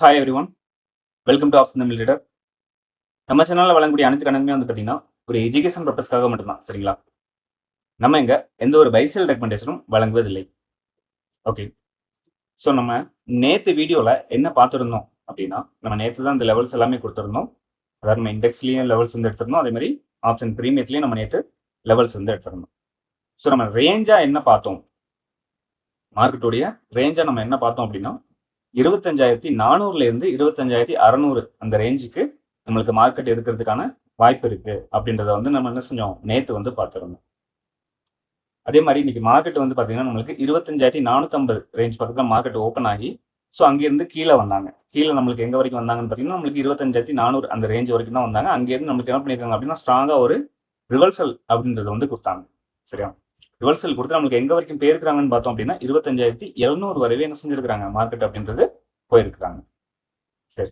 Hi everyone welcome to of Tamil Leader நம்ம சேனலில் வழங்கக்கூடிய அனைத்து கணக்குமே வந்து பார்த்தீங்கன்னா ஒரு எஜுகேஷன் பர்பஸ்க்காக மட்டும்தான் சரிங்களா? நம்ம இங்கே எந்த ஒரு பைசல் ரெக்கமெண்டேஷனும் வழங்குவதில்லை. ஓகே ஸோ நம்ம நேற்று வீடியோவில் என்ன பார்த்துருந்தோம் அப்படின்னா நம்ம நேற்று தான் இந்த லெவல்ஸ் எல்லாமே கொடுத்துருந்தோம். அதாவது நம்ம இண்டெக்ஸ்லேயும் லெவல்ஸ் வந்து எடுத்திருந்தோம். அதே மாதிரி ஆப்ஷன் ப்ரீமியத்துலேயும் நம்ம நேற்று லெவல்ஸ் வந்து எடுத்திருந்தோம். ஸோ நம்ம ரேஞ்சாக என்ன பார்த்தோம்? மார்க்கெட்டுடைய ரேஞ்சாக நம்ம என்ன பார்த்தோம் அப்படின்னா இருபத்தஞ்சாயிரத்தி நானூறுல இருந்து இருபத்தஞ்சாயிரத்தி அறநூறு அந்த ரேஞ்சுக்கு நம்மளுக்கு மார்க்கெட் இருக்கிறதுக்கான வாய்ப்பு இருக்கு. அப்படின்றத வந்து நம்ம என்ன செஞ்சோம்? நேத்து வந்து பார்த்துருந்தோம். அதே மாதிரி இன்னைக்கு மார்க்கெட் வந்து பாத்தீங்கன்னா நம்மளுக்கு இருபத்தஞ்சாயிரத்தி நானூற்றம்பது ரேஞ்ச் பக்கத்துல மார்க்கெட் ஓப்பன் ஆகி ஸோ அங்கிருந்து கீழே வந்தாங்க. கீழே நம்மளுக்கு எங்க வரைக்கும் வந்தாங்கன்னு பாத்தீங்கன்னா நம்மளுக்கு இருபத்தஞ்சாயிரத்தி நானூறு அந்த ரேஞ்ச் வரைக்கும் தான் வந்தாங்க. அங்கேருந்து நம்மளுக்கு என்ன பண்ணிருக்காங்க அப்படின்னா ஸ்ட்ராங்கா ஒரு ரிவர்சல் அப்படின்றத வந்து கொடுத்தாங்க. சரியா? ரிவர்சல் கொடுத்து நம்மளுக்கு எங்க வரைக்கும் போயிருக்கிறாங்கன்னு பார்த்தோம் அப்படின்னா இருபத்தஞ்சாயிரத்தி எழுநூறு வரைவே என்ன செஞ்சிருக்காங்க மார்க்கெட் அப்படின்றது போயிருக்கிறாங்க. சரி.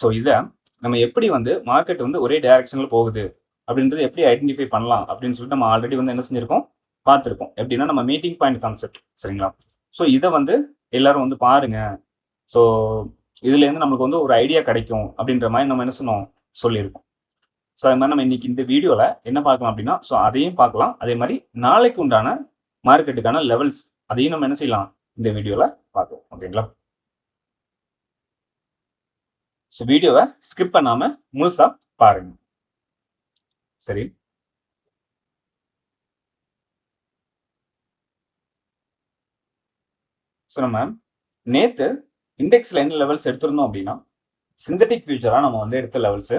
ஸோ இதை நம்ம எப்படி வந்து மார்க்கெட் வந்து ஒரே டைரக்ஷன்ல போகுது அப்படின்றது எப்படி ஐடென்டிஃபை பண்ணலாம் அப்படின்னு சொல்லிட்டு நம்ம ஆல்ரெடி வந்து என்ன செஞ்சிருக்கோம்? பார்த்துருக்கோம். எப்படின்னா நம்ம மீட்டிங் பாயிண்ட் கான்செப்ட் சரிங்களா? ஸோ இதை வந்து எல்லாரும் வந்து பாருங்க. ஸோ இதுலேருந்து நம்மளுக்கு வந்து ஒரு ஐடியா கிடைக்கும் அப்படின்ற மாதிரி நம்ம என்ன சொன்னோம்? சொல்லியிருக்கோம். ஸோ அது மாதிரி நம்ம இன்னைக்கு இந்த வீடியோவில் என்ன பார்க்கலாம் அப்படின்னா ஸோ அதையும் பார்க்கலாம். அதே மாதிரி நாளைக்கு உண்டான மார்க்கெட்டுக்கான லெவல்ஸ் அதையும் நம்ம என்ன செய்யலாம்? இந்த வீடியோவில் பார்க்கலாம். ஓகேங்களா? ஸோ வீடியோவை ஸ்கிப் பண்ணாம முழுசாக பாருங்க. சரி. ஸோ நம்ம நேற்று இண்டெக்ஸ்ல என்ன லெவல்ஸ் எடுத்திருந்தோம் அப்படின்னா சிந்தட்டிக் ஃபியூச்சராக நம்ம வந்து எடுத்த லெவல்ஸு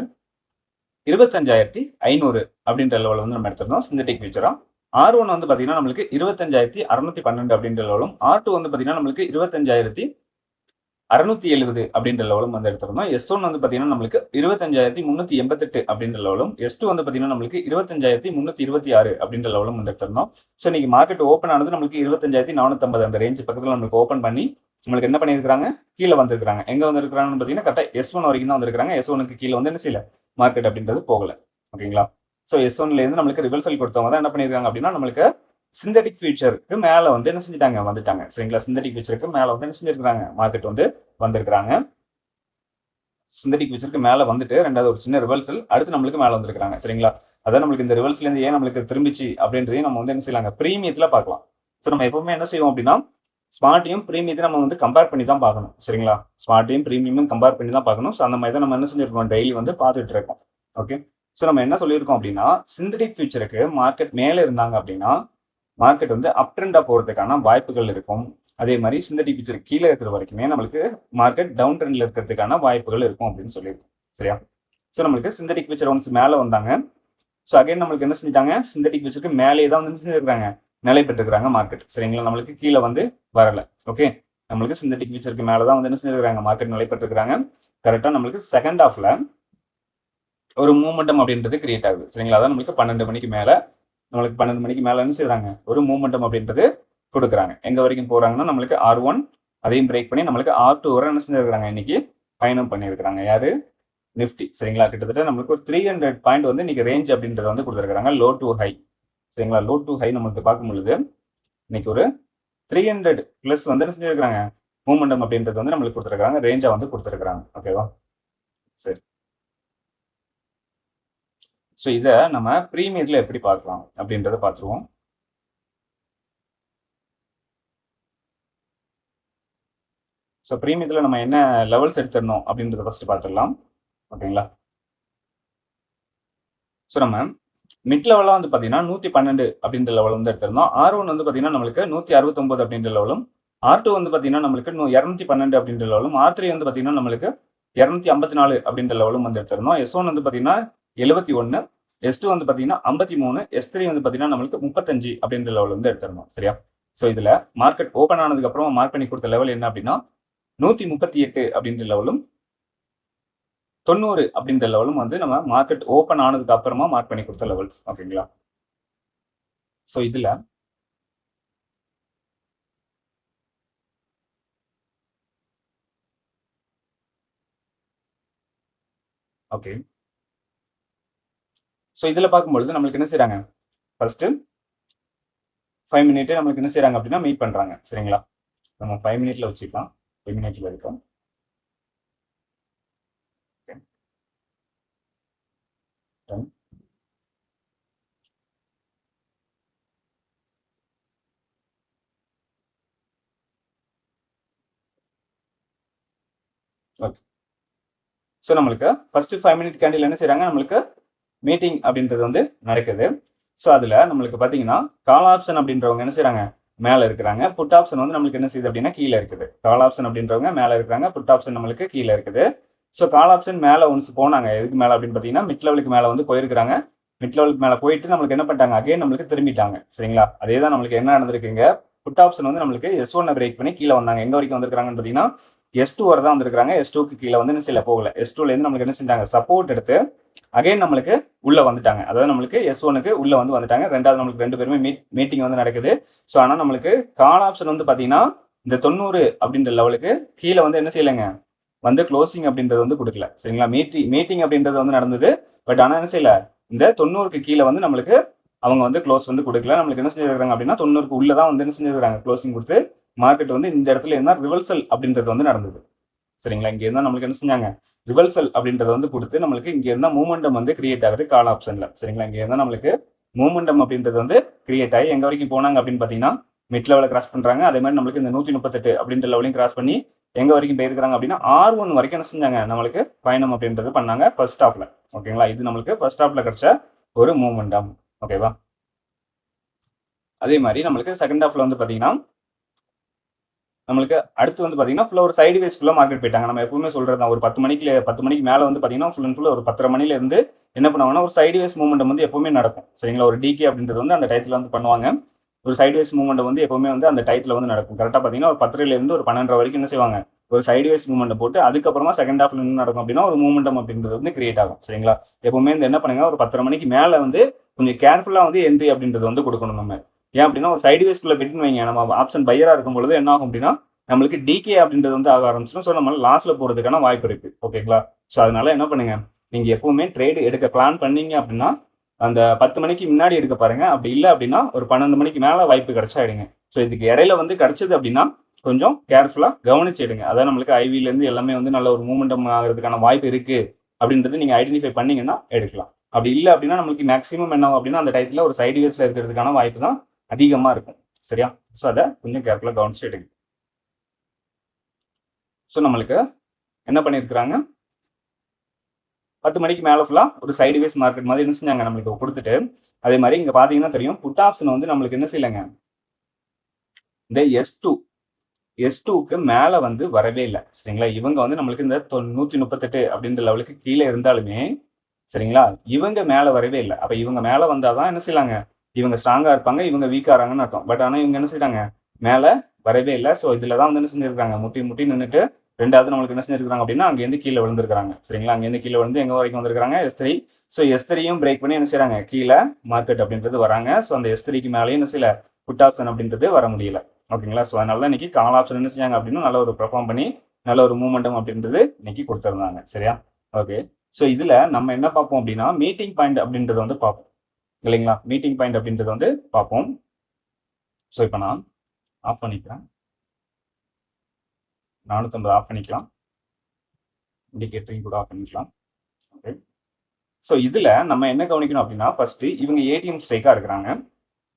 இருபத்தஞ்சாயிரத்தி ஐநூறு அப்படின்ற லெவல் வந்து நம்ம எடுத்திருந்தோம். சிந்தட்டிக் ஃபியூச்சரா ஆர் ஒன் வந்து பார்த்தீங்கன்னா நம்மளுக்கு இருபத்தஞ்சாயிரத்தி அறுநூத்தி பன்னெண்டு அப்படின்ற லெவலும் ஆர் டூ வந்து பார்த்தீங்கன்னா நம்மளுக்கு இருபத்தஞ்சாயிரத்தி அறுநூத்தி எழுபது அப்படின்ற லெவலும் வந்து எடுத்திருந்தோம். எஸ் ஒன் வந்து பார்த்தீங்கன்னா நம்மளுக்கு இருபத்தஞ்சாயிரத்தி முன்னூத்தி எண்பத்தெட்டு அப்படின்ற லெவலும் எஸ் டூ வந்து பார்த்தீங்கன்னா நம்மளுக்கு இருபத்தஞ்சாயிரத்தி முன்னூத்தி இருபத்தி ஆறு அப்படின்ற லெவலும் வந்து எடுத்திருந்தோம். ஸோ இன்னைக்கு மார்க்கெட் ஓப்பன் ஆனது நம்மளுக்கு இருபத்தஞ்சாயிரத்தி நானூத்தம்பது அந்த ரேஞ்ச் பக்கத்தில் நம்மளுக்கு ஓப்பன் பண்ணி நம்மளுக்கு என்ன பண்ணியிருக்காங்க கீழே வந்திருக்காங்க எங்க வந்திருக்காங்கன்னு பார்த்தீங்கன்னா கரெக்டாக எஸ் ஒன் வரைக்கும் தான் வந்திருக்காங்க எஸ் ஒனுக்கு கீழே வந்து என்ன செய்யல? மார்க்கெட் அப்படின்றது போகல. ஓகேங்களா? ஸோ எஸ் ஒன்லேருந்து நம்மளுக்கு ரிவர்சல் கொடுத்தவங்க தான் என்ன பண்ணியிருக்காங்க அப்படின்னா நம்மளுக்கு சிந்தட்டிக் ஃபியூச்சருக்கு மேலே வந்து என்ன செஞ்சுட்டாங்க? வந்துட்டாங்க. சரிங்களா? சிந்தட்டிக் ஃபியூச்சருக்கு மேலே வந்து என்ன செஞ்சிருக்கிறாங்க? மார்க்கெட் வந்து வந்திருக்கிறாங்க. சிந்தட்டிக் ஃபியூச்சருக்கு மேலே வந்துட்டு ரெண்டாவது ஒரு சின்ன ரிவர்சல் அடுத்து நம்மளுக்கு மேலே வந்திருக்காங்க சரிங்களா? அதான் நம்மளுக்கு இந்த ரிவர்ஸ்ல இருந்து ஏன் நம்மளுக்கு திரும்பிச்சு அப்படின்றதையும் நம்ம வந்து என்ன செய்யலாங்க? ப்ரீமியத்தில் பார்க்கலாம். ஸோ நம்ம எப்பவுமே என்ன செய்வோம் அப்படின்னா ஸ்மார்ட்டையும் ப்ரீமியத்தையும் நம்ம வந்து கம்பேர் பண்ணி தான் பார்க்கணும் சரிங்களா? ஸ்மார்ட்டையும் ப்ரீமியமும் கம்பேர் பண்ணி தான் பார்க்கணும். ஸோ அந்த மாதிரி தான் நம்ம என்ன செஞ்சிருக்கோம் டெய்லி வந்து பார்த்துட்டு இருக்கோம். ஓகே ஸோ நம்ம என்ன சொல்லியிருக்கோம் அப்படின்னா சிந்தடிக் ஃபியூச்சருக்கு மார்க்கெட் மேலே இருந்தாங்க அப்படின்னா மார்க்கெட் வந்து அப் ட்ரெண்டாக போகிறதுக்கான வாய்ப்புகள் இருக்கும். அதே மாதிரி சிந்தடிக் ஃபியூச்சர் கீழே இருக்கிற வரைக்குமே நம்மளுக்கு மார்க்கெட் டவுன் ட்ரெண்டில் இருக்கிறதுக்கான வாய்ப்புகள் இருக்கும் அப்படின்னு சொல்லியிருக்கோம். சரியா? ஸோ நம்மளுக்கு சிந்தடிக் ஃபியூச்சர் ஒன்ஸ் மேலே வந்தாங்க. ஸோ அகைன் நம்மளுக்கு என்ன செஞ்சிட்டாங்க? சிந்தடிக் ஃபியூச்சருக்கு மேலே தான் வந்து செஞ்சுருக்காங்க நிலை பெற்றுக்கிறாங்க மார்க்கெட் சரிங்களா? நம்மளுக்கு கீழே வந்து வரல. ஓகே நம்மளுக்கு சிந்தட்டிக் ஃபியூச்சருக்கு மேலே தான் வந்து என்ன செஞ்சிருக்காங்க மார்க்கெட் நிலை பெற்றுக்கிறாங்க. கரெக்டாக நம்மளுக்கு செகண்ட் ஹாஃப்ல ஒரு மூமெண்டம் அப்படின்றது கிரியேட் ஆகுது. சரிங்களா? அதான் நம்மளுக்கு பன்னெண்டு மணிக்கு மேலே நம்மளுக்கு பன்னெண்டு மணிக்கு மேலே என்ன செய்கிறாங்க ஒரு மூமெண்டம் அப்படின்றது கொடுக்குறாங்க. எங்கே வரைக்கும் போகிறாங்கன்னா நம்மளுக்கு ஆர் ஒன் அதையும் பிரேக் பண்ணி நம்மளுக்கு ஆர் டூ வரை என்ன செஞ்சிருக்காங்க இன்னைக்கு பயணம் பண்ணியிருக்கிறாங்க யாரு? நிஃப்டி சரிங்களா? கிட்டத்தட்ட நம்மளுக்கு ஒரு த்ரீ ஹண்ட்ரட் பாயிண்ட் வந்து இன்னைக்கு ரேஞ்ச் அப்படின்றத வந்து கொடுத்துருக்காங்க லோ டு ஹை சரிங்களா? லோ டு ஹை நம்மளுக்கு பார்க்கும் பொழுது இன்னைக்கு ஒரு த்ரீ ஹண்ட்ரட் பிளஸ் வந்து என்ன செஞ்சிருக்காங்க மூமெண்டம் அப்படின்றது வந்து நம்மளுக்கு கொடுத்துருக்காங்க ரேஞ்சா வந்து கொடுத்துருக்காங்க ஓகேவா சரி. ஸோ இதை நம்ம ப்ரீமியத்தில் எப்படி பார்க்கலாம்? அப்படின்றத பார்த்துருவோம். ஸோ ப்ரீமியத்தில் நம்ம என்ன லெவல்ஸ் எடுத்துடணும் அப்படின்றத ஃபஸ்ட்டு பார்த்துடலாம். ஓகேங்களா ஸோ நம்ம மிட் லெவலாக வந்து பார்த்தீங்கன்னா நூற்றி பன்னெண்டு அப்படின்ற லெவல் வந்து எடுத்திருந்தோம். ஆர் ஒன் வந்து பார்த்தீங்கன்னா நம்மளுக்கு நூற்றி அறுபத்தொம்பது அப்படின்ற லெவலும் ஆர் டூ வந்து பார்த்தீங்கன்னா நம்மளுக்கு நூ இரநூத்தி பன்னெண்டு அப்படின்ற லெவலும் ஆர் த்ரீ வந்து பார்த்தீங்கன்னா நம்மளுக்கு இரநூத்தி ஐம்பத்தி நாலு அப்படின்ற லெவலும் வந்து எடுத்திருந்தோம். எஸ் ஒன் வந்து பார்த்தீங்கன்னா எழுபத்தி ஒன்று எஸ் டூ வந்து பார்த்தீங்கன்னா ஐம்பத்தி மூணு எஸ் த்ரீ வந்து பார்த்தீங்கன்னா நம்மளுக்கு முப்பத்தஞ்சு அப்படின்ற லெவல் வந்து எடுத்திருந்தோம். சரியா? ஸோ இதில் மார்க்கெட் ஓப்பன் ஆனதுக்கப்புறம் மார்க் பண்ணி கொடுத்த லெவல் என்ன அப்படின்னா நூற்றி முப்பத்தி எட்டு அப்படின்ற லெவலும் தொண்ணூறு அப்படின்ற லெவலும் வந்து நம்ம மார்க்கெட் ஓப்பன் ஆனதுக்கு அப்புறமா மார்க் பண்ணி கொடுத்த லெவல்ஸ் ஓகேங்களா ஸோ இதில் ஓகே ஸோ இதில் பார்க்கும்பொழுது நம்மளுக்கு என்ன செய்கிறாங்க ஃபர்ஸ்ட் ஃபைவ் மினிட்டு நம்மளுக்கு என்ன செய்கிறாங்க அப்படின்னா மீட் பண்ணுறாங்க சரிங்களா? நம்ம ஃபைவ் மினிட்ல வச்சுக்கலாம். ஃபைவ் மினிட்ல இருக்கோம். ஓகே ஸோ நம்மளுக்கு ஃபர்ஸ்ட் ஃபைவ் மினிட் கேண்டில் என்ன செய்கிறாங்க நம்மளுக்கு மீட்டிங் அப்படின்றது வந்து நடக்குது. ஸோ அதில் நம்மளுக்கு பார்த்தீங்கன்னா கால் ஆப்ஷன் அப்படின்றவங்க என்ன செய்கிறாங்க மேலே இருக்கிறாங்க. புட் ஆப்ஷன் வந்து நம்மளுக்கு என்ன செய்யுது அப்படின்னா கீழே இருக்குது. கால் ஆப்ஷன் அப்படின்றவங்க மேலே இருக்கிறாங்க. புட் ஆப்ஷன் நம்மளுக்கு கீழே இருக்குது. ஸோ கால் ஆப்ஷன் மேலே ஒன்ஸ் போனாங்க. எதுக்கு மேலே அப்படின்னு பார்த்தீங்கன்னா மிட் லெவலுக்கு மேலே வந்து போயிருக்கிறாங்க. மிட் லெவலுக்கு மேலே போயிட்டு நம்மளுக்கு என்ன பண்ணிட்டாங்க? அகைன் நம்மளுக்கு திரும்பிட்டாங்க. சரிங்களா? அதே தான் நம்மளுக்கு என்ன நடந்திருக்குங்க? புட் ஆப்ஷன் வந்து நம்மளுக்கு எஸ் ஒன்னை பிரேக் பண்ணி கீழே வந்தாங்க. எங்கே வரைக்கும் வந்திருக்காங்கன்னு பார்த்தீங்கன்னா எஸ் டூ வரை தான் வந்திருக்காங்க எஸ் டூக்கு கீழே வந்து என்ன செய்யல போகல. எஸ் டூலேருந்து நம்மளுக்கு என்ன செஞ்சாங்க? சப்போர்ட் எடுத்து அகைன் நம்மளுக்கு உள்ளே வந்துட்டாங்க. அதாவது நம்மளுக்கு எஸ் ஒனுக்கு உள்ளே வந்து வந்துட்டாங்க. ரெண்டாவது நம்மளுக்கு ரெண்டு பேருமே மீட் மீட்டிங் வந்து நடக்குது. ஸோ ஆனால் நம்மளுக்கு கால் ஆப்ஷன் வந்து பார்த்தீங்கன்னா இந்த தொண்ணூறு அப்படின்ற லெவலுக்கு கீழே வந்து என்ன செய்யலைங்க? வந்து க்ளோசிங் அப்படின்றது வந்து கொடுக்கல. சரிங்களா? மீட்டிங் மீட்டிங் அப்படின்றது வந்து நடந்தது. பட் ஆனால் என்ன செய்யல? இந்த தொண்ணூறுக்கு கீழே வந்து நம்மளுக்கு அவங்க வந்து க்ளோஸ் வந்து கொடுக்கல. நம்மளுக்கு என்ன செஞ்சிருக்காங்க அப்படின்னா தொண்ணூறுக்கு உள்ளே தான் வந்து என்ன செஞ்சிருக்காங்க? க்ளோசிங் கொடுத்து மார்க்கெட் வந்து இந்த இடத்துல என்ன ரிவர்சல் அப்படின்றது வந்து நடந்தது. சரிங்களா? இங்கே இருந்தால் நம்மளுக்கு என்ன செஞ்சாங்க? ரிவர்சல் அப்படின்றத வந்து கொடுத்து நம்மளுக்கு இங்கே இருந்தால் மூமெண்டம் வந்து கிரியேட் ஆகுது கால் ஆப்ஷனில் சரிங்களா? இங்கே இருந்தால் நம்மளுக்கு மூமெண்டம் அப்படின்றது வந்து கிரியேட் ஆகி எங்கே வரைக்கும் போனாங்க அப்படின்னு பார்த்தீங்கன்னா மிட் லெவலில் கிராஸ் பண்ணுறாங்க அதே மாதிரி நம்மளுக்கு இந்த நூற்றி முப்பத்தெட்டு அப்படின்ற லெவலையும் கிராஸ் பண்ணி எங்கே வரைக்கும் போயிருக்கிறாங்க அப்படின்னா ஆர் ஒன் வரைக்கும் என்ன செஞ்சாங்க? நம்மளுக்கு பயணம் அப்படின்றது பண்ணாங்க ஃபர்ஸ்ட் ஸ்டாப்பில் ஓகேங்களா? இது நம்மளுக்கு ஃபர்ஸ்ட் ஸ்டாப்பில் கிடைச்ச ஒரு மூமெண்டம் ஓகேவா? அதே மாதிரி நம்மளுக்கு செகண்ட் ஹாஃப்ல வந்து பார்த்தீங்கன்னா நம்மளுக்கு அடுத்து வந்து பார்த்தீங்கன்னா ஃபுல்லாக ஒரு சைடு வேஸ்க்குள்ள மார்க்கெட் போயிட்டாங்க. நம்ம எப்பவுமே சொல்கிறது தான் ஒரு பத்து மணிக்கு பத்து மணிக்கு மேலே வந்து பார்த்தீங்கன்னா ஃபுல் அண்ட் ஃபுல் ஒரு பத்தரை மணிலேருந்து என்ன பண்ணுவாங்கன்னா ஒரு சைடு வேஸ் மூவ்மெண்ட் வந்து எப்பவுமே நடக்கும். சரிங்களா? ஒரு டிகே அப்படின்றது வந்து அந்த டயத்தில் வந்து பண்ணுவாங்க. ஒரு சைடு வேஸ் மூவ்மெண்ட் வந்து எப்பவுமே வந்து அந்த டயத்தில் வந்து நடக்கும். கரெக்டாக பார்த்தீங்கன்னா ஒரு பத்தரைலேருந்து ஒரு பன்னெண்டரை வரைக்கும் என்ன செய்வாங்க? ஒரு சைடு வைஸ் மூவ்மெண்ட் போட்டு அதுக்கப்புறமா செகண்ட் ஹாஃப்ல என்ன நடக்கும் அப்படின்னா ஒரு மூவ்மெண்டம் அப்படின்றது வந்து கிரியேட் ஆகும். சரிங்களா? எப்பவுமே இந்த என்ன பண்ணுங்க ஒரு பத்தரை மணிக்கு மேலே வந்து கொஞ்சம் கேர்ஃபுல்லாக வந்து என்ட்ரி அப்படின்றது வந்து கொடுக்கணும் நம்ம. ஏன் அப்படின்னா ஒரு சைடு வேஸ்க்குள்ள பெட்டின்னு வைங்க. நம்ம ஆப்ஷன் பையரா இருக்கும் பொழுது என்ன ஆகும் அப்படின்னா நம்மளுக்கு டிகே அப்படின்றது வந்து ஆக ஆரம்பிச்சிடும். ஸோ நம்ம லாஸ்ட்ல போறதுக்கான வாய்ப்பு இருக்கு. ஓகேங்களா ஸோ அதனால என்ன பண்ணுங்க? நீங்க எப்பவுமே ட்ரேடு எடுக்க பிளான் பண்ணீங்க அப்படின்னா அந்த பத்து மணிக்கு முன்னாடி எடுக்க பாருங்க. அப்படி இல்லை அப்படின்னா ஒரு பன்னெண்டு மணிக்கு மேல வாய்ப்பு கிடைச்சா எடுங்க ஸோ இதுக்கு இடையில வந்து கிடைச்சது அப்படின்னா கொஞ்சம் கேர்ஃபுல்லா கவனிச்சு எடுங்க. அதான் நம்மளுக்கு ஐவில இருந்து எல்லாமே வந்து நல்ல ஒரு மூமெண்டம் ஆகிறதுக்கான வாய்ப்பு இருக்கு. அப்படின்றது நீங்க ஐடென்டிஃபை பண்ணீங்கன்னா எடுக்கலாம். அப்படி இல்லை அப்படின்னா நம்மளுக்கு மேக்ஸிமம் என்ன அப்படின்னா அந்த டயத்துல ஒரு சைடு வேஸ்ல இருக்கிறதுக்கான வாய்ப்பு தான் அதிகமாக இருக்கும். சரியா? ஸோ அதை கொஞ்சம் கேர்ஃபுல்லாக கவனிச்சு எடுக்கு ஸோ நம்மளுக்கு என்ன பண்ணியிருக்கிறாங்க பத்து மணிக்கு மேலே ஃபுல்லாக ஒரு சைடு வேஸ் மார்க்கெட் மாதிரி என்ன செஞ்சாங்க நம்மளுக்கு கொடுத்துட்டு. அதே மாதிரி இங்கே பார்த்தீங்கன்னா தெரியும் புட் ஆப்ஷன் வந்து நம்மளுக்கு என்ன செய்யலைங்க? இந்த எஸ் டூ எஸ் டூக்கு மேலே வந்து வரவே இல்லை. சரிங்களா? இவங்க வந்து நம்மளுக்கு இந்த நூற்றி முப்பத்தெட்டு அப்படின்ற லெவலுக்கு கீழே இருந்தாலுமே சரிங்களா? இவங்க மேலே வரவே இல்லை. அப்போ இவங்க மேலே வந்தால் தான் என்ன செய்யலாங்க? இவங்க ஸ்ட்ராங்காக இருப்பாங்க இவங்க வீக்காகிறாங்கன்னு அர்த்தம். பட் ஆனால் இவங்க என்ன செய்யறாங்க மேலே வரவே இல்லை. ஸோ இதில் தான் வந்து என்ன செஞ்சுருக்காங்க முட்டி முட்டி நின்றுட்டு ரெண்டாவது நம்மளுக்கு என்ன செஞ்சிருக்காங்க அப்படின்னா அங்கேருந்து கீழே விழுந்திருக்காங்க சரிங்களா? அங்கேருந்து கீழே விழுந்து எங்கே வரைக்கும் வந்திருக்காங்க எஸ்திரி ஸோ எஸ்திரியும் பிரேக் பண்ணி என்ன செய்யறாங்க கீழே மார்க்கெட் அப்படின்றது வராங்க. ஸோ அந்த எஸ்திரிக்கு மேலேயும் என்ன செய்யல? புட் ஆப்ஷன் அப்படின்றது வர முடியல. ஓகேங்களா? ஸோ அதனால தான் இன்னைக்கு கால் ஆப்ஷன் என்ன செஞ்சாங்க அப்படின்னா நல்ல ஒரு பெர்ஃபார்ம் பண்ணி நல்ல ஒரு மூமெண்டம் அப்படின்றது இன்னைக்கு கொடுத்துருந்தாங்க. சரியா? ஓகே ஸோ இதில் நம்ம என்ன பார்ப்போம் அப்படின்னா மீட்டிங் பாயிண்ட் அப்படின்றத வந்து பார்ப்போம். இல்லைங்களா? மீட்டிங் பாயிண்ட் அப்படின்றத வந்து பார்ப்போம். ஸோ இப்போ நான் ஆஃப் பண்ணிக்கிறேன். நானூற்றம்பது ஆஃப் பண்ணிக்கலாம். இண்டிகேட்டரையும் கூட ஆஃப் பண்ணிக்கலாம். ஓகே ஸோ இதில் நம்ம என்ன கவனிக்கணும் அப்படின்னா ஃபர்ஸ்ட் இவங்க ஏடிஎம் ஸ்ட்ரைக்காக இருக்கிறாங்க.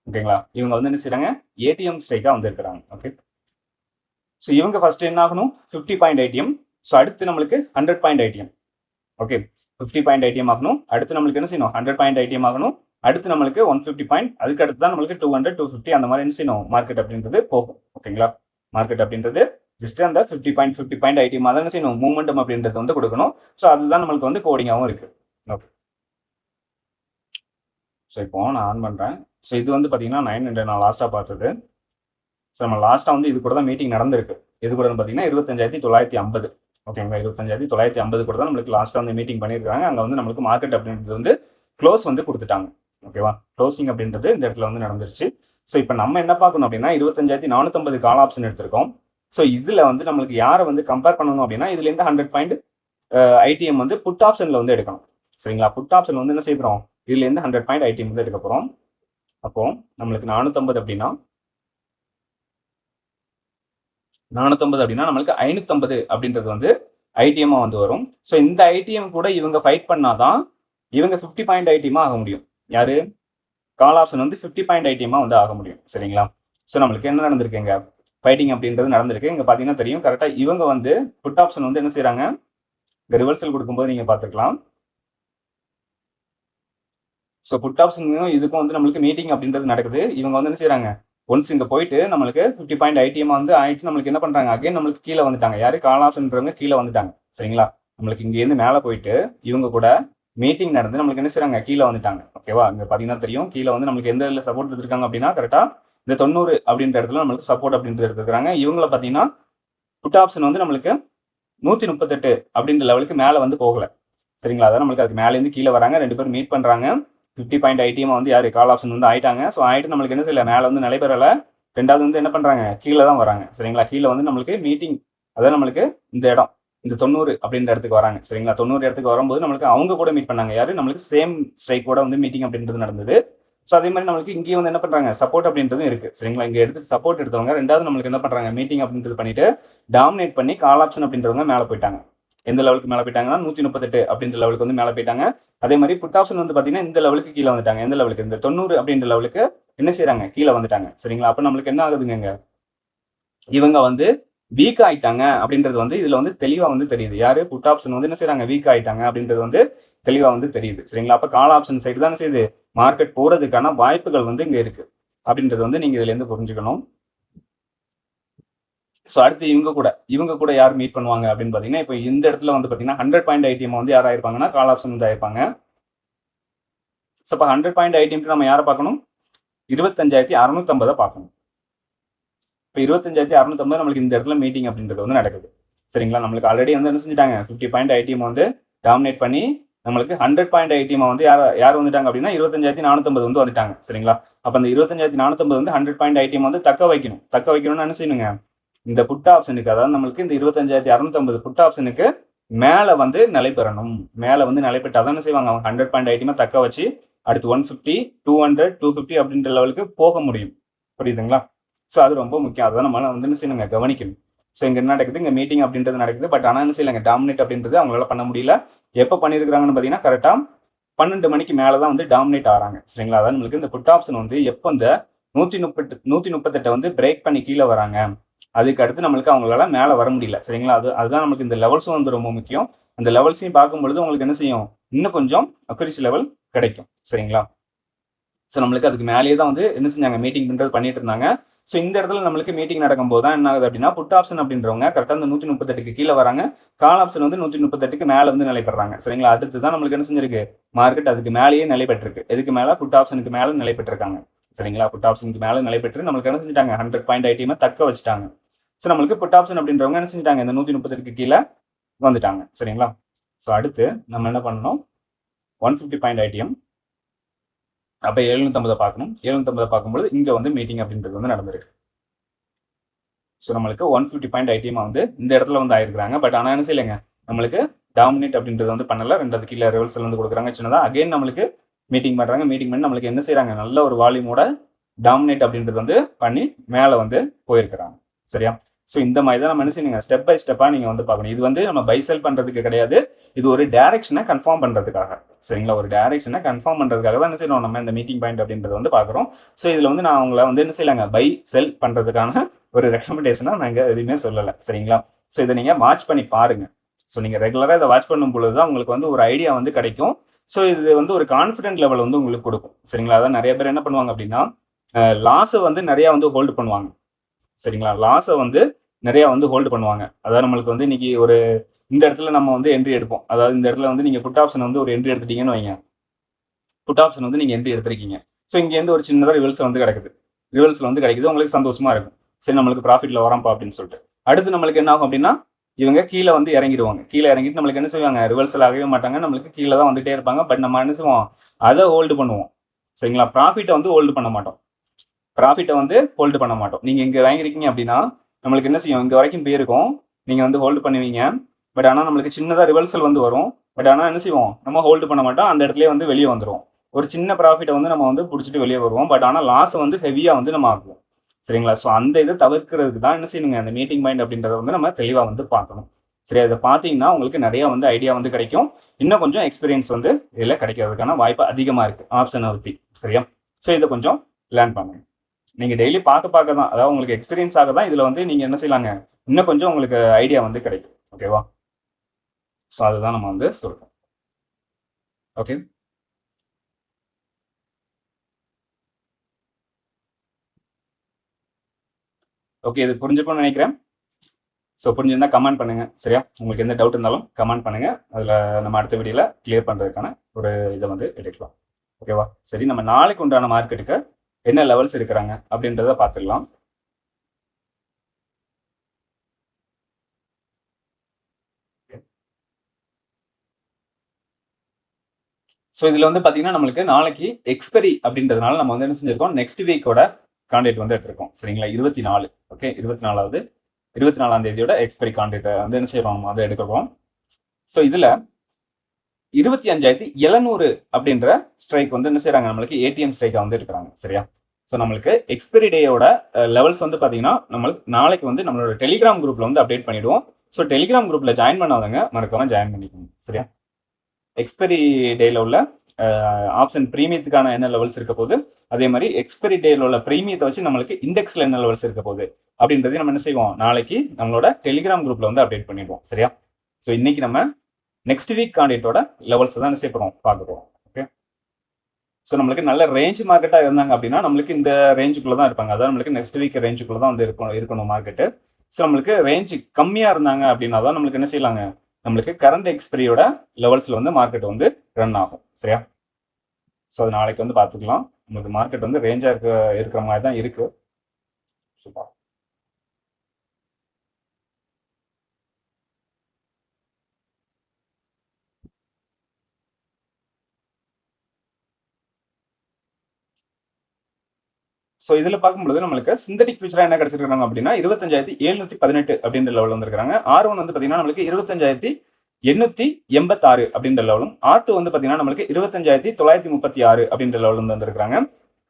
ஓகேங்களா? இவங்க வந்து என்ன செய்கிறாங்க ஏடிஎம் ஸ்ட்ரைக்காக வந்து இருக்கிறாங்க. ஓகே ஸோ இவங்க ஃபர்ஸ்ட் என்ன ஆகணும்? ஃபிஃப்டி பாயிண்ட் ஐடிஎம் ஸோ அடுத்து நம்மளுக்கு hundred point ITM okay fifty point ITM ஆகணும். அடுத்து நம்மளுக்கு என்ன செய்யணும்? ஹண்ட்ரட் பாயிண்ட் ஐடிஎம் ஆகணும். அடுத்து நம்மளுக்கு ஒன் ஃபிஃப்டி பாயிண்ட் அதுக்கு அடுத்து தான் நம்மளுக்கு டூ ஹண்ட்ரட் டூ ஃபிஃப்டி அந்த மாதிரி என்ன செய்யணும் மார்க்கெட் அப்படின்றது போகும். ஓகேங்களா மார்க்கெட் அப்படின்றது ஜஸ்ட் அந்த fifty point fifty point IT மாதிரி என்ன செய்யணும் மூமெண்டம் அப்படின்றது வந்து கொடுக்கணும். ஸோ அதுதான் நம்மளுக்கு வந்து கோடிங்காகவும் இருக்கு. ஓகே ஸோ இப்போ நான் ஆன் பண்ணுறேன் ஸோ இது வந்து பார்த்தீங்கன்னா நைன் ஹண்ட்ரட் நான் லாஸ்ட்டாக பார்த்தது. ஸோ நம்ம லாஸ்ட்டாக வந்து இது கூட தான் மீட்டிங் நடந்திருக்கு. இது கூட பார்த்தீங்கன்னா இருபத்தஞ்சாயிரத்தி தொள்ளாயிரத்தி ஐம்பது. ஓகேங்களா இருபத்தஞ்சாயிரத்தி தொள்ளாயிரத்தி ஐம்பது கூட தான் நம்மளுக்கு லாஸ்ட்டாக வந்து மீட்டிங் பண்ணியிருக்காங்க. அங்கே வந்து நம்மளுக்கு மார்க்கெட் அப்படின்றது வந்து க்ளோஸ் வந்து கொடுத்துட்டாங்க. ஓகேவா க்ளோசிங் அப்படின்றது இந்த இடத்துல வந்து நடந்துருச்சு. ஸோ இப்போ நம்ம என்ன பார்க்கணும் அப்படின்னா இருபத்தஞ்சாயிரத்தி நானூற்றம்பது கால் ஆப்ஷன் எடுத்திருக்கோம். ஸோ இதில் வந்து நம்மளுக்கு யாரை வந்து கம்பேர் பண்ணணும் அப்படின்னா இதுலேருந்து ஹண்ட்ரட் பாயிண்ட் ஐடிஎம் வந்து புட் ஆப்ஷனில் வந்து எடுக்கணும். சரிங்களா? புட் ஆப்ஷன் வந்து என்ன செய்கிறோம் இதுலேருந்து ஹண்ட்ரட் பாயிண்ட் ஐடிஎம் வந்து எடுக்க போகிறோம் அப்போ நம்மளுக்கு நானூற்றம்பது அப்படின்னா நானூற்றம்பது அப்படின்னா நம்மளுக்கு ஐநூற்றம்பது அப்படின்றது வந்து ஐடிஎம்மா வந்து வரும். ஸோ இந்த ஐடிஎம் கூட இவங்க ஃபைட் பண்ணாதான் இவங்க ஃபிஃப்டி பாயிண்ட் ஐடிஎம்மா ஆக முடியும். யாரு? கால் ஆப்ஷன் வந்து ஃபிஃப்டி பாயிண்ட் ஐடிஎம்மா வந்து ஆக முடியும். சரிங்களா? ஸோ நம்மளுக்கு என்ன நடந்திருக்குங்க? ஃபைட்டிங் அப்படின்றது நடந்திருக்கு. இங்கே பார்த்தீங்கன்னா தெரியும். கரெக்டாக இவங்க வந்து புட் ஆப்ஷன் வந்து என்ன செய்கிறாங்க இந்த ரிவர்சல் கொடுக்கும்போது நீங்கள் பார்த்துக்கலாம் ஸோ புட் ஆப்ஷனுக்கும் இதுக்கும் வந்து நம்மளுக்கு மீட்டிங் அப்படின்றது நடக்குது. இவங்க வந்து என்ன செய்கிறாங்க ஒன்ஸ் இங்கே போயிட்டு நம்மளுக்கு ஃபிஃப்டி பாயிண்ட் ஐடிஎம் வந்து ஆயிட்டு நம்மளுக்கு என்ன பண்ணுறாங்க அகைன் நம்மளுக்கு கீழே வந்துட்டாங்க. யாரு? கால் ஆப்ஷன்றவங்க கீழே வந்துட்டாங்க. சரிங்களா? நம்மளுக்கு இங்கேருந்து மேலே போயிட்டு இவங்க கூட மீட்டிங் நடந்து நம்மளுக்கு என்ன செய்றாங்க? கீழே வந்துட்டாங்க. ஓகேவா இங்க பார்த்தீங்கன்னா தெரியும். கீழே வந்து நம்மளுக்கு எந்த இதில் சப்போர்ட் எடுத்திருக்காங்க அப்படின்னா கரெக்டாக இந்த தொண்ணூறு அப்படின்ற இடத்துல நம்மளுக்கு சப்போர்ட் அப்படின்றது இருக்கிறாங்க. இவங்கள பார்த்தீங்கன்னா புட் ஆப்ஷன் வந்து நம்மளுக்கு நூற்றி முப்பத்தெட்டு அப்படின்ற லெவலுக்கு மேலே வந்து போகல. சரிங்களா? அதான் நம்மளுக்கு அதுக்கு மேலேருந்து கீழே வராங்க. ரெண்டு பேரும் மீட் பண்ணுறாங்க ஃபிஃப்டி பாயிண்ட் ஐடிஎம் வந்து யார்? கால் ஆப்ஷன் வந்து ஆயிட்டாங்க. ஸோ ஆயிட்டு நம்மளுக்கு என்ன செய்யல? மேலே வந்து நடைபெறலை ரெண்டாவது வந்து என்ன பண்ணுறாங்க கீழே தான் வராங்க. சரிங்களா? கீழே வந்து நம்மளுக்கு மீட்டிங் அதான் நம்மளுக்கு இந்த இடம். இந்த தொண்ணூறு அப்படின்ற இடத்துக்கு வராங்க. சரிங்களா? தொண்ணூறு இடத்துக்கு வரும்போது நம்மளுக்கு அவங்க கூட மீட் பண்ணாங்க. யாரு? நம்மளுக்கு சேம் ஸ்ட்ரைக் கூட வந்து மீட்டிங் அப்படின்றது நடந்தது. ஸோ அதே மாதிரி நம்மளுக்கு இங்கேயும் வந்து என்ன பண்றாங்க? சப்போர்ட் அப்படின்றதும் இருக்கு. சரிங்களா? இங்க எடுத்து சப்போர்ட் எடுத்தவங்க ரெண்டாவது நம்மளுக்கு என்ன பண்றாங்க? மீட்டிங் அப்படின்றது பண்ணிட்டு டாமினேட் பண்ணி கால் ஆப்ஷன் அப்படின்றவங்க மேலே போயிட்டாங்க. எந்த லெவலுக்கு மேலே போயிட்டாங்கன்னா நூற்றி முப்பத்தெட்டு அப்படின்ற லெவலுக்கு வந்து மேலே போயிட்டாங்க. அதே மாதிரி புட் ஆப்ஷன் வந்து பார்த்தீங்கன்னா இந்த லெவலுக்கு கீழே வந்துட்டாங்க. எந்த லெவலுக்கு இந்த தொண்ணூறு அப்படின்ற லெவலுக்கு என்ன செய்யறாங்க கீழே வந்துட்டாங்க. சரிங்களா? அப்போ நம்மளுக்கு என்ன ஆகுதுங்க இவங்க வந்து வீக் ஆயிட்டாங்க அப்படின்றது வந்து இதுல வந்து தெளிவா வந்து தெரியுது. யாரு? புட் ஆப்ஷன் வந்து என்ன செய்யறாங்க வீக் ஆயிட்டாங்க அப்படின்றது வந்து தெளிவா வந்து தெரியுது. சரிங்களா? அப்ப கால் ஆப்ஷன் சைடு தான் செய்யுது. மார்க்கெட் போறதுக்கான வாய்ப்புகள் வந்து இங்க இருக்கு. அப்படின்றது வந்து நீங்க இதுல இருந்து புரிஞ்சுக்கணும். ஸோ அடுத்து இவங்க கூட. இவங்க கூட யார் மீட் பண்ணுவாங்க அப்படின்னு பாத்தீங்கன்னா இப்போ இந்த இடத்துல வந்து பாத்தீங்கன்னா ஹண்ட்ரட் பாயிண்ட் ஐடிஎம் வந்து யார் ஆயிருப்பாங்கன்னா கால் ஆப்ஷன் வந்து ஆயிருப்பாங்க. ஸோ இப்போ ஹண்ட்ரட் பாயிண்ட் ஐடிஎம்க்கு நம்ம யாரை பார்க்கணும்? இருபத்தஞ்சாயிரத்தி அறுநூத்தம்பதை பார்க்கணும். இப்போ இருபத்தஞ்சாயிரத்தி அறுநூத்தம்பது நம்மளுக்கு இந்த இடத்துல மீட்டிங் அப்படின்றது வந்து நடக்குது. சரிங்களா? நம்மளுக்கு ஆல்ரெடி வந்து என்ன செஞ்சுட்டாங்க? ஃபிஃப்டி பாயிண்ட் ஐடிஎம் வந்து டாமினேட் பண்ணி நம்மளுக்கு ஹண்ட்ரட் பாயிண்ட் ஐடிஎம் வந்து யார் யார் வந்துட்டாங்க அப்படின்னா இருபத்தஞ்சாயிரத்தி நானூத்தம்பது வந்து வந்துட்டாங்க. சரிங்களா? அப்போ அந்த இருபத்தஞ்சாயிரத்தி நானூத்தம்பது வந்து ஹண்ட்ரட் பாயிண்ட் ஐடிஎம் வந்து தக்க வைக்கணும். தக்க வைக்கணும்னு என்ன செய்யணுங்க? இந்த புட் ஆப்ஷனுக்கு அதாவது நம்மளுக்கு இந்த இருபத்தஞ்சாயிரத்தி அறுநூத்தம்பது புட் ஆப்ஷனுக்கு மேலே வந்து நிலை பெறணும். மேலே வந்து நிலை பெற்றால் தான் என்ன செய்வாங்க? அவங்க ஹண்ட்ரட் பாயிண்ட் ஐடிஎம் தக்க வச்சு அடுத்து one fifty two hundred two fifty அப்படின்ற லெவலுக்கு போக முடியும். புரியுதுங்களா? ஸோ அது ரொம்ப முக்கியம். அதை நம்மளால வந்து என்ன செய்யணுங்க? கவனிக்கணும். ஸோ இங்கே என்ன நடக்குது? இங்கே மீட்டிங் அப்படின்றது நடக்குது. பட் ஆனால் என்ன செய்யலைங்க டாமினேட் அப்படின்றது அவங்களால பண்ண முடியல. எப்போ பண்ணியிருக்கிறாங்கன்னு பார்த்தீங்கன்னா கரெக்டாக பன்னெண்டு மணிக்கு மேலே தான் வந்து டாமினேட் ஆகிறாங்க சரிங்களா? அதான் நம்மளுக்கு இந்த புட் ஆப்ஷன் வந்து எப்போ இந்த நூற்றி முப்பத்து நூற்றி முப்பத்தெட்டை வந்து பிரேக் பண்ணி கீழே வராங்க. அதுக்கு அடுத்து நம்மளுக்கு அவங்களால மேலே வர முடியல. சரிங்களா? அது அதுதான் நமக்கு இந்த லெவல்ஸும் வந்து ரொம்ப முக்கியம். அந்த லெவல்ஸையும் பார்க்கும்பொழுது உங்களுக்கு என்ன செய்யும்? இன்னும் கொஞ்சம் அக்குரிசி லெவல் கிடைக்கும். சரிங்களா? ஸோ நம்மளுக்கு அதுக்கு மேலேயே தான் வந்து என்ன செஞ்சாங்க? மீட்டிங் பண்ணுறது பண்ணிட்டு இருந்தாங்க. ஸோ இந்த இடத்துல நம்மளுக்கு மீட்டிங் நடக்கும்போது தான் என்ன ஆகுது அப்படின்னா புட் ஆப்ஷன் அப்படின்றவங்க கரெக்டாக அந்த நூற்றி முப்பத்தெட்டுக்கு கீழே வராங்க. கால் ஆப்ஷன் வந்து நூற்றி முப்பத்தெட்டுக்கு மேலே வந்து நிலைப்படுறாங்க சரிங்களா? அடுத்து தான் நம்மளுக்கு என்ன செஞ்சிருக்கு? மார்க்கெட் அதுக்கு மேலேயே நிலைபெற்றிருக்கு எதுக்கு மேலே புட் ஆப்ஷனுக்கு மேலே நிலை சரிங்களா? புட் ஆப்ஷனுக்கு மேலே நிலை பெற்று நம்மளுக்கு என்ன செஞ்சிட்டாங்க? ஹண்ட்ரட் பாயிண்ட் ஐடிஎம் தக்க வச்சுட்டாங்க. ஸோ நம்மளுக்கு புட் ஆப்ஷன் அப்படின்றவங்க என்ன செஞ்சிட்டாங்க? இந்த நூற்றி முப்பத்தெட்டுக்கு கீழே வந்துட்டாங்க. சரிங்களா? ஸோ அடுத்து நம்ம என்ன பண்ணணும்? ஒன் ஃபிஃப்டி பாயிண்ட் ஐடிஎம் அப்போ எழுநூத்தம்பதை பார்க்கணும். எழுநூத்தம்பதை பார்க்கும்போது இங்கே வந்து மீட்டிங் அப்படின்றது வந்து நடந்திருக்கு. ஸோ நம்மளுக்கு ஒன் ஃபிஃப்டி பாயிண்ட் ஐடிஎம் வந்து இந்த இடத்துல வந்து ஆயிருக்கிறாங்க. பட் ஆனால் என்ன செய்யலைங்க? நம்மளுக்கு டாமினேட் அப்படின்றது வந்து பண்ணல. ரெண்டாவது கீழே ரிவல்ஸில் வந்து கொடுக்குறாங்க. சின்னதாக அகைன் நம்மளுக்கு மீட்டிங் பண்ணுறாங்க மீட்டிங் பண்ணி நம்மளுக்கு என்ன செய்கிறாங்க நல்ல ஒரு வால்யூமோட டாமினேட் அப்படின்றது வந்து பண்ணி மேலே வந்து போயிருக்கிறாங்க. சரியா? ஸோ இந்த மாதிரி தான் நம்ம என்ன ஸ்டெப் பை ஸ்டெப்பாக நீங்கள் வந்து பார்க்கணும். இது வந்து நம்ம பைசெல் பண்ணுறதுக்கு கிடையாது. இது ஒரு டேரக்ஷனை கன்ஃபார்ம் பண்ணுறதுக்காக சரிங்களா? ஒரு டேரக்ஷனை கன்ஃபார்ம் பண்ணுறதுக்காக தான் என்ன செய்யணும்? நம்ம இந்த மீட்டிங் பாயிண்ட் அப்படின்றத வந்து பார்க்குறோம். ஸோ இதில் வந்து நான் உங்களை வந்து என்ன செய்யலாங்க? பை செல் பண்ணுறதுக்கான ஒரு ரெக்கமெண்டேஷனாக நாங்கள் எதுவுமே சொல்லலை. சரிங்களா? ஸோ இதை நீங்கள் வாட்ச் பண்ணி பாருங்க. ஸோ நீங்கள் ரெகுலராக இதை வாட்ச் பண்ணும் பொழுது தான் உங்களுக்கு வந்து ஒரு ஐடியா வந்து கிடைக்கும். ஸோ இது வந்து ஒரு கான்ஃபிடென்ட் லெவல் வந்து உங்களுக்கு கொடுக்கும். சரிங்களா? அதான் நிறைய பேர் என்ன பண்ணுவாங்க அப்படின்னா லாஸை வந்து நிறையா வந்து ஹோல்டு பண்ணுவாங்க. சரிங்களா? லாஸை வந்து நிறையா வந்து ஹோல்டு பண்ணுவாங்க. அதாவது நம்மளுக்கு வந்து இன்னைக்கு ஒரு இந்த இடத்துல நம்ம வந்து என்ட்ரி எடுப்போம். அதாவது இந்த இடத்துல வந்து நீங்கள் புட் ஆப்ஷன் வந்து ஒரு என்ட்ரி எடுத்துட்டீங்கன்னு வைங்க. புட் ஆப்ஷன் வந்து நீங்கள் என்ட்ரி எடுத்திருக்கீங்க. ஸோ இங்கேருந்து ஒரு சின்னதாக ரிவல்ஸ் வந்து கிடைக்குது. ரிவல்ஸில் வந்து கிடைக்குது. உங்களுக்கு சந்தோஷமா இருக்கும். சரி நம்மளுக்கு ப்ராஃபிட்டில் வரோம்ப்பா அப்படின்னு சொல்லிட்டு. அடுத்து நம்மளுக்கு என்ன ஆகும் அப்படின்னா இவங்க கீழே வந்து இறங்கிடுவாங்க. கீழே இறங்கிட்டு நம்மளுக்கு என்ன செய்வாங்க? ரிவர்சல் ஆகவே மாட்டாங்க. நம்மளுக்கு கீழே தான் வந்துட்டே இருப்பாங்க. பட் நம்ம என்ன செய்வோம்? அதை ஹோல்டு பண்ணுவோம். சரிங்களா? ப்ராஃபிட்டை வந்து ஹோல்டு பண்ண மாட்டோம். ப்ராஃபிட்டை வந்து ஹோல்டு பண்ண மாட்டோம். நீங்கள் இங்கே வாங்கியிருக்கீங்க அப்படின்னா நம்மளுக்கு என்ன செய்யும்? இங்கே வரைக்கும் போயிருக்கோம். நீங்கள் வந்து ஹோல்டு பண்ணுவீங்க. பட் ஆனால் நம்மளுக்கு சின்னதாக ரிவர்சல் வந்து வரும். பட் ஆனால் என்ன செய்வோம்? நம்ம ஹோல்டு பண்ண மாட்டோம். அந்த இடத்துல வந்து வெளியே வந்துடும் ஒரு சின்ன ப்ராஃபிட்டை வந்து நம்ம வந்து பிடிச்சிட்டு வெளியே வருவோம். பட் ஆனால் லாஸை வந்து ஹெவியாக வந்து நம்ம ஆக்குவோம். சரிங்களா? ஸோ அந்த இதை தவிர்க்கிறதுக்கு தான் என்ன செய்யணுங்க? அந்த மீட்டிங் மைண்ட் அப்படின்றத வந்து நம்ம தெளிவாக வந்து பார்க்கணும். சரி அதை பார்த்தீங்கன்னா உங்களுக்கு நிறைய வந்து ஐடியா வந்து கிடைக்கும். இன்னும் கொஞ்சம் எக்ஸ்பீரியன்ஸ் வந்து இதில் கிடைக்கிறதுக்கான வாய்ப்பு அதிகமாக இருக்குது ஆப்ஷனை பற்றி சரியா? ஸோ இதை கொஞ்சம் லேர்ன் பண்ணுங்க. நீங்க டெய்லி பார்க்க பார்க்க தான் அதாவது உங்களுக்கு எக்ஸ்பீரியன்ஸ் ஆக தான் இதுல வந்து நீங்க என்ன செய்யலாங்க? இன்னும் கொஞ்சம் உங்களுக்கு ஐடியா வந்து கிடைக்கும். ஓகேவா ஸோ அதுதான் நம்ம வந்து சொல்றோம். ஓகே ஓகே இது புரிஞ்சுக்கணும்னு நினைக்கிறேன். ஸோ புரிஞ்சிருந்தா கமெண்ட் பண்ணுங்க. சரியா? உங்களுக்கு எந்த டவுட் இருந்தாலும் கமெண்ட் பண்ணுங்க. அதில் நம்ம அடுத்த வீடியோவில் கிளியர் பண்ணுறதுக்கான ஒரு இதை வந்து எடுக்கலாம். ஓகேவா சரி நம்ம நாளைக்கு உண்டான மார்க்கெட்டுக்கு என்ன லெவல்ஸ் இருக்கிறாங்க அப்படின்றத பார்த்துக்கலாம். ஸோ இதில் வந்து பார்த்தீங்கன்னா நம்மளுக்கு நாளைக்கு எக்ஸ்பெரி அப்படின்றதுனால நம்ம வந்து என்ன செஞ்சிருக்கோம்? நெக்ஸ்ட் வீக்கோட கான்டெக்ட் வந்து எடுத்திருக்கோம். சரிங்களா? இருபத்தி நாலு ஓகே இருபத்தி நாலாவது இருபத்தி நாலாம் தேதியோட எக்ஸ்பெரி கான்டெக்ட் வந்து என்ன செய்யறோம்? நம்ம அதை எடுக்கிறோம் ஸோ இதில் இருபத்தி அஞ்சாயிரத்தி எழுநூறு அப்படின்ற ஸ்ட்ரைக் வந்து என்ன செய்யறாங்க நம்மளுக்கு ஏடிஎம் ஸ்ட்ரைக்கை வந்து இருக்கிறாங்க சரியா? ஸோ நம்மளுக்கு எக்ஸ்பெரி டேயோட லெவல்ஸ் வந்து பார்த்தீங்கன்னா நம்மளுக்கு நாளைக்கு வந்து நம்மளோட டெலிகிராம் குரூப்ல வந்து அப்டேட் பண்ணிடுவோம். ஸோ டெலிகிராம் குரூப்ல ஜாயின் பண்ணாதவங்க மறக்காம ஜாயின் பண்ணிக்கோங்க. சரியா? எக்ஸ்பைரி டேல உள்ள ஆப்ஷன் ப்ரீமியத்துக்கான என்ன லெவல்ஸ் இருக்க போகுது? அதே மாதிரி எக்ஸ்பெரி டேல உள்ள ப்ரீமியத்தை வச்சு நம்மளுக்கு இண்டெக்ஸ்ல என்ன லெவல்ஸ் இருக்க போகுது? அப்படின்றதையும் நம்ம என்ன செய்வோம்? நாளைக்கு நம்மளோட டெலிகிராம் குரூப்ல வந்து அப்டேட் பண்ணிடுவோம். சரியா? ஸோ இன்னைக்கு நம்ம நெக்ஸ்ட் வீக் காண்டிடேட்டோட லெவல்ஸ் தான் என்ன பார்க்குறோம் பார்க்க ஓகே ஸோ நம்மளுக்கு நல்ல ரேஞ்ச் மார்க்கெட்டாக இருந்தாங்க அப்படின்னா நம்மளுக்கு இந்த ரேஞ்சுக்குள்ளே தான் இருப்பாங்க. அதாவது நம்மளுக்கு நெக்ஸ்ட் வீக் ரேஞ்சுக்குள்ளே தான் வந்து இருக்கணும் இருக்கணும் மார்க்கெட்டு ஸோ நம்மளுக்கு ரேஞ்ச் கம்மியாக இருந்தாங்க அப்படின்னா தான் நம்மளுக்கு என்ன செய்யலாங்க? நம்மளுக்கு கரண்ட் எக்ஸ்பிரியோட லெவல்ஸில் வந்து மார்க்கெட் வந்து ரன் ஆகும். சரியா? ஸோ அது நாளைக்கு வந்து பார்த்துக்கலாம். நம்மளுக்கு மார்க்கெட் வந்து ரேஞ்சாக இருக்க இருக்கிற மாதிரி தான் இருக்குது சூப்பர் ஸோ இதில் பார்க்கும்போது நம்மளுக்கு சிந்தட்டிக் ஃபியூச்சராக என்ன கிடச்சிருக்காங்க அப்படின்னா இருபத்தஞ்சாயிரத்தி எழுநூத்தி பதினெட்டு அப்படின்ற லெவலில் வந்திருக்காங்க ஆர் ஒன் வந்து பார்த்தீங்கன்னா நம்மளுக்கு இருபத்தஞ்சாயிரத்தி எண்ணூத்தி எண்பத்தாறு அப்படின்ற லெவலும் ஆர் டூ வந்து பார்த்தீங்கன்னா நம்மளுக்கு இருபத்தஞ்சாயிரத்தி தொள்ளாயிரத்தி முப்பத்தி ஆறு அப்படின்ற லெவலில் வந்து வந்திருக்காங்க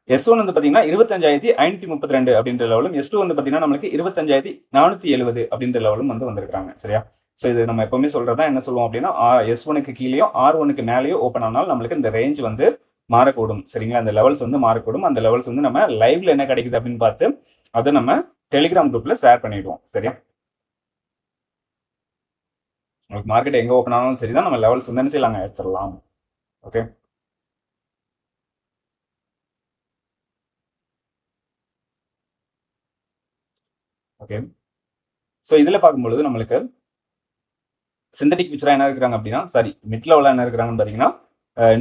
எஸ் ஒன் வந்து பார்த்தீங்கன்னா இருபத்தஞ்சாயிரத்தி ஐநூற்றி முப்பத்தி ரெண்டு அப்படின்ற லெவலும் எஸ் டூ வந்து பார்த்தீங்கன்னா நம்மளுக்கு இருபத்தஞ்சாயிரத்தி நானூற்றி எழுபது அப்படின்ற லெவலும் வந்து வந்திருக்காங்க சரியா? ஸோ இது நம்ம எப்பவுமே சொல்றதா என்ன சொல்லுவோம் அப்படின்னா எஸ் ஒனுக்கு கீழேயோ ஆர் ஒனுக்கு மேலேயோ ஓப்பன் ஆனாலும் நம்மளுக்கு இந்த ரேஞ்ச் வந்து மாறக்கூடும். சரிங்களா? அந்த லெவல்ஸ் வந்து மாறக்கூடும். அந்த லெவல்ஸ் வந்து நம்ம லைவ்ல என்ன கிடைக்குது அப்படின்னு பார்த்து அதை நம்ம டெலிகிராம் குரூப்ல ஷேர் பண்ணிடுவோம். சரியா? உங்களுக்கு மார்க்கெட் எங்க ஓப்பன் ஆனாலும் சரிதான். நம்ம லெவல்ஸ் வந்து என்ன செய்யலாங்க? எடுத்துடலாம். ஓகே ஓகே ஸோ இதில் பார்க்கும்பொழுது நம்மளுக்கு சிந்தட்டிக் பிக்சராக என்ன இருக்கிறாங்க அப்படின்னா சாரி மிட் லெவலாக என்ன இருக்கிறாங்கன்னு பார்த்தீங்கன்னா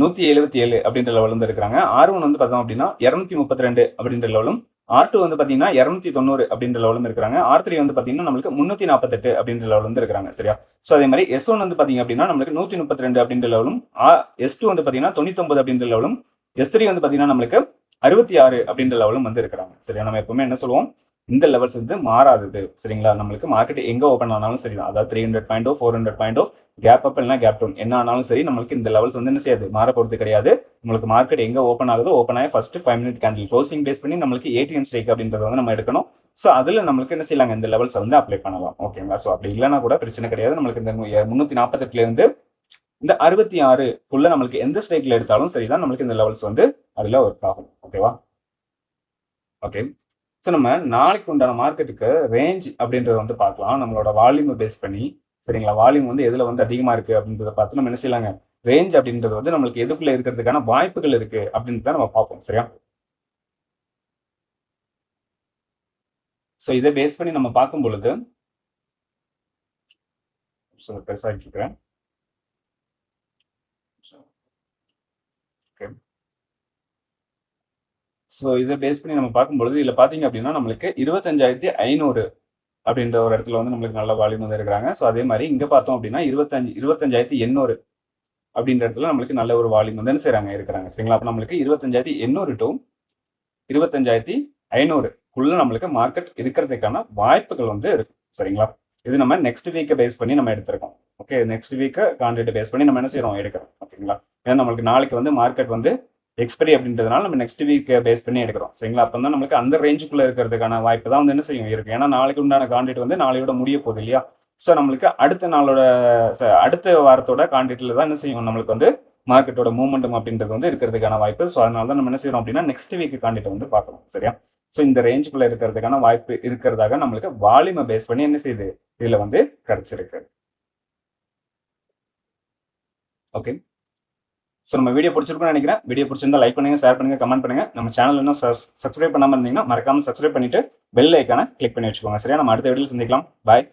நூற்றி எழுபத்தி ஏழு அப்படின்ற லெவல் வந்து இருக்கிறாங்க. ஆர் ஒன் வந்து பார்த்தோம் அப்படின்னா இரநூத்தி முப்பத்தி ரெண்டு அப்படின்ற லெவலும் ஆர் டூ வந்து பார்த்தீங்கன்னா இரநூத்தி தொண்ணூறு அப்படின்ற லெவலும் இருக்கிறாங்க. ஆர் த்ரீ வந்து பார்த்தீங்கன்னா நம்மளுக்கு முந்நூற்றி நாற்பத்தெட்டு அப்படின்ற லெவல் வந்து இருக்கிறாங்க. சரியா? ஸோ அதே மாதிரி எஸ் ஒன் வந்து பார்த்தீங்க அப்படின்னா நம்மளுக்கு நூற்றி முப்பத்தி ரெண்டு அப்படின்ற லெவலும் எஸ் டூ வந்து பார்த்தீங்கன்னா தொண்ணூத்தொம்பது அப்படின்ற லெவலும் எஸ் த்ரீ வந்து பார்த்தீங்கன்னா நம்மளுக்கு அறுபத்தி ஆறு அப்படின்ற லெவலும் வந்து இருக்கிறாங்க. சரியா? நம்ம எப்பவுமே என்ன சொல்லுவோம் இந்த லெவல்ஸ் வந்து மாறாதது. சரிங்களா? நம்மளுக்கு மார்க்கெட் எங்க ஓப்பன் ஆனாலும் சரி தான் அதாவது த்ரீ ஹண்ட்ரட் பாயிண்டோ ஃபோர் ஹண்ட்ரட் பாயிண்டோ கேப் அப் இல்லைனா கேப் டவுன் என்ன ஆனாலும் சரி நம்மளுக்கு இந்த லெவல்ஸ் வந்து என்ன செய்யாது? மாற போகிறது கிடையாது. நம்மளுக்கு மார்க்கெட் எங்க ஓப்பன் ஆகுதோ ஓப்பன் ஆகி first five minute candle closing base பண்ணி நம்மளுக்கு ஏடிஎம் ஸ்ட்ரைக் அப்படின்றத வந்து நம்ம எடுக்கணும். ஸோ அதில் நம்மளுக்கு என்ன செய்யலாங்க? இந்த லெவல்ஸ் வந்து அப்ளை பண்ணலாம். ஓகேங்களா ஸோ அப்படி இல்லைனா கூட பிரச்சனை கிடையாது. நம்மளுக்கு இந்த முந்நூற்றி நாற்பத்தெட்டுலேருந்து இந்த அறுபத்தி ஆறுக்குள்ள நம்மளுக்கு எந்த ஸ்ட்ரைக்ல எடுத்தாலும் சரிதான் நம்மளுக்கு இந்த லெவல்ஸ் வந்து அதில் ஒர்க் ஆகும். ஓகேவா ஓகே ஸோ நம்ம நாளைக்கு உண்டான மார்க்கெட்டுக்கு ரேஞ்ச் அப்படின்றத வந்து பார்க்கலாம். நம்மளோட வால்யூமை பேஸ் பண்ணி சரிங்களா? வால்யூம் வந்து எதில் வந்து அதிகமாக இருக்குது அப்படின்றத பார்த்து நம்ம என்ன செய்யலாங்க? ரேஞ்ச் அப்படின்றது வந்து நம்மளுக்கு எதுக்குள்ளே இருக்கிறதுக்கான வாய்ப்புகள் இருக்கு அப்படின்றத நம்ம பார்ப்போம் சரியா? ஸோ இதை பேஸ் பண்ணி நம்ம பார்க்கும் பொழுது பெருசாகிட்டு இருக்கிறேன் ஓகே ஸோ இதை பேஸ் பண்ணி நம்ம பார்க்கும்பொழுது இதில் பார்த்தீங்க அப்படின்னா நம்மளுக்கு இருபத்தஞ்சாயிரத்தி ஐநூறு அப்படின்ற ஒரு இடத்துல வந்து நம்மளுக்கு நல்ல வால்யூம் வந்து இருக்கிறாங்க. ஸோ அதே மாதிரி இங்கே பார்த்தோம் அப்படின்னா இருபத்தஞ்சு இருபத்தஞ்சாயிரத்தி எண்ணூறு அப்படின்ற இடத்துல நம்மளுக்கு நல்ல ஒரு வால்யூம் வந்து என்ன செய்கிறாங்க இருக்கிறாங்க. சரிங்களா? அப்போ நம்மளுக்கு இருபத்தஞ்சாயிரத்தி எண்ணூறு டு இருபத்தஞ்சாயிரத்தி ஐநூறுக்குள்ளே நம்மளுக்கு மார்க்கெட் இருக்கிறதுக்கான வாய்ப்புகள் வந்து இருக்கு. சரிங்களா? இது நம்ம நெக்ஸ்ட் வீக்கை பேஸ் பண்ணி நம்ம எடுத்திருக்கோம். ஓகே நெக்ஸ்ட் வீக்கை கான்ட்ராக்ட் பேஸ் பண்ணி நம்ம என்ன செய்கிறோம் எடுக்கிறோம். ஓகேங்களா? ஏன்னா நம்மளுக்கு நாளைக்கு வந்து மார்க்கெட் வந்து எக்ஸ்பைரி அப்படின்றதுனால நம்ம நெக்ஸ்ட் வீக் பேஸ் பண்ணி எடுக்கிறோம். சரிங்களா? அப்போ தான் நம்மளுக்கு அந்த ரேஞ்சுக்குள்ளே இருக்கிறதுக்கான வாய்ப்பு தான் வந்து என்ன செய்யும்? இருக்கு. ஏன்னா நாளைக்கு உண்டான கான்ட்ராக்ட் வந்து நாளையோட முடிய போகுது இல்லையா? ஸோ நம்மளுக்கு அடுத்த நாளோட அடுத்த வாரத்தோட கான்ட்ராக்ட்ல தான் என்ன செய்யும்? நம்மளுக்கு வந்து மார்க்கெட்டோட மூவ்மெண்டம் அப்படின்றது வந்து இருக்கிறதுக்கான வாய்ப்பு. ஸோ அதனால தான் நம்ம என்ன செய்யறோம் அப்படின்னா நெக்ஸ்ட் வீக் காண்டிட்டு வந்து பார்க்கணும். சரியா? ஸோ இந்த ரேஞ்சுக்குள்ள இருக்கிறதுக்கான வாய்ப்பு இருக்கிறதாக நம்மளுக்கு வால்யூமை பேஸ் பண்ணி என்ன செய்யுது? இதுல வந்து கிடைச்சிருக்கு. ஓகே ஸோ நம்ம வீடியோ பிடிச்சிருக்கும்னு நினைக்கிறேன். வீடியோ பிடிச்சிருந்தா லைக் பண்ணுங்க ஷேர் பண்ணுங்க கமெண்ட் பண்ணுங்க. நம்ம சேனல் இன்னும் சப்ஸ்கிரைப் பண்ணாம இருந்தீங்கன்னா மறக்காம சப்ஸ்கிரைப் பண்ணிட்டு பெல் ஐக்கான கிளிக் பண்ணி வச்சுக்கோங்க. சரியா? நம்ம அடுத்த வீடியோ சந்திக்கலாம். பாய்